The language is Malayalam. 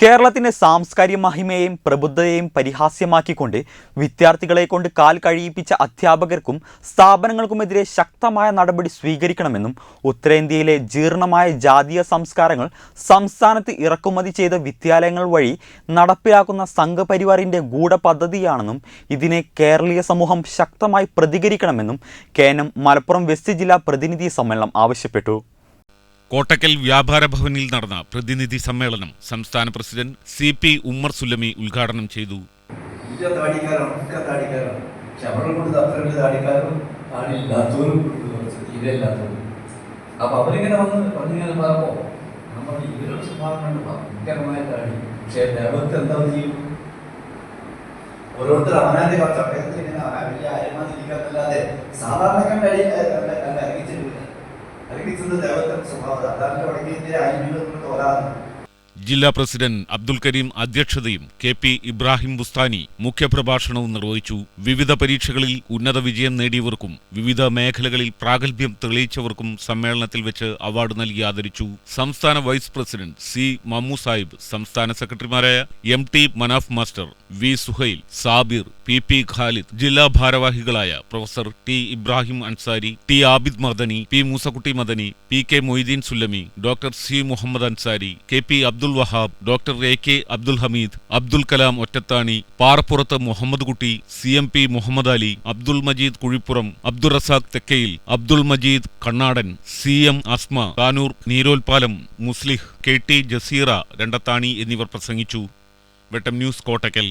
കേരളത്തിന്റെ സാംസ്കാരിക മഹിമയെയും പ്രബുദ്ധതയെയും പരിഹാസ്യമാക്കിക്കൊണ്ട് വിദ്യാർത്ഥികളെ കൊണ്ട് കാൽ കഴിയിപ്പിച്ച അധ്യാപകർക്കും സ്ഥാപനങ്ങൾക്കുമെതിരെ ശക്തമായ നടപടി സ്വീകരിക്കണമെന്നും ഉത്തരേന്ത്യയിലെ ജീർണമായ ജാതീയ സംസ്കാരങ്ങൾ സംസ്ഥാനത്ത് ഇറക്കുമതി ചെയ്ത വിദ്യാലയങ്ങൾ വഴി നടപ്പിലാക്കുന്ന സംഘപരിവാറിന്റെ ഗൂഢപദ്ധതിയാണെന്നും ഇതിനെ കേരളീയ സമൂഹം ശക്തമായി പ്രതികരിക്കണമെന്നും കേനം മലപ്പുറം വെസ്റ്റ് ജില്ലാ പ്രതിനിധി സമ്മേളനം ആവശ്യപ്പെട്ടു. കോട്ടക്കൽ വ്യാപാര ഭവനിൽ നടന്ന പ്രതിനിധി സമ്മേളനം സംസ്ഥാന president C P Ummer Sulami ഉദ്ഘാടനം ചെയ്തു. അപ്പൊ അവരിങ്ങനെ വന്ന് പറഞ്ഞിങ്ങനെ പറഞ്ഞപ്പോ നമ്മൾ ഇവരുടെ സ്വഭാവം ഓരോരുത്തർ അവനാന്റെ കുറച്ച് ജില്ലാ പ്രസിഡന്റ് അബ്ദുൽ കരീം അധ്യക്ഷതയും കെ പി ഇബ്രാഹിം ബുസ്താനി മുഖ്യപ്രഭാഷണവും നിർവഹിച്ചു. വിവിധ പരീക്ഷകളിൽ ഉന്നത വിജയം നേടിയവർക്കും വിവിധ മേഖലകളിൽ പ്രാഗൽഭ്യം തെളിയിച്ചവർക്കും സമ്മേളനത്തിൽ വെച്ച് അവാർഡ് നൽകി ആദരിച്ചു. സംസ്ഥാന vice president C Mammu Sahib സംസ്ഥാന സെക്രട്ടറിമാരായ M T Manaf master V Suhail Sabir P P Khalid ജില്ലാ ഭാരവാഹികളായ professor T Ibrahim Ansari T Abid Madani P Moosakutty Madani P K Moideen Sullami doctor C Muhammad Ansari K P Abdul Wahab doctor A K Abdul Hameed Abdul Kalam Ottathani Parappurath Muhammad Kutty C M P Muhammad Ali Abdul Majeed Kuzhippuram Abdul Razak Thekkayil Abdul Majeed Kannadan C M Asma Tanur Neerolpalam Muslih K T Jaseera Randathani എന്നിവർ പ്രസംഗിച്ചു. വെട്ടം ന്യൂസ് കോട്ടക്കൽ.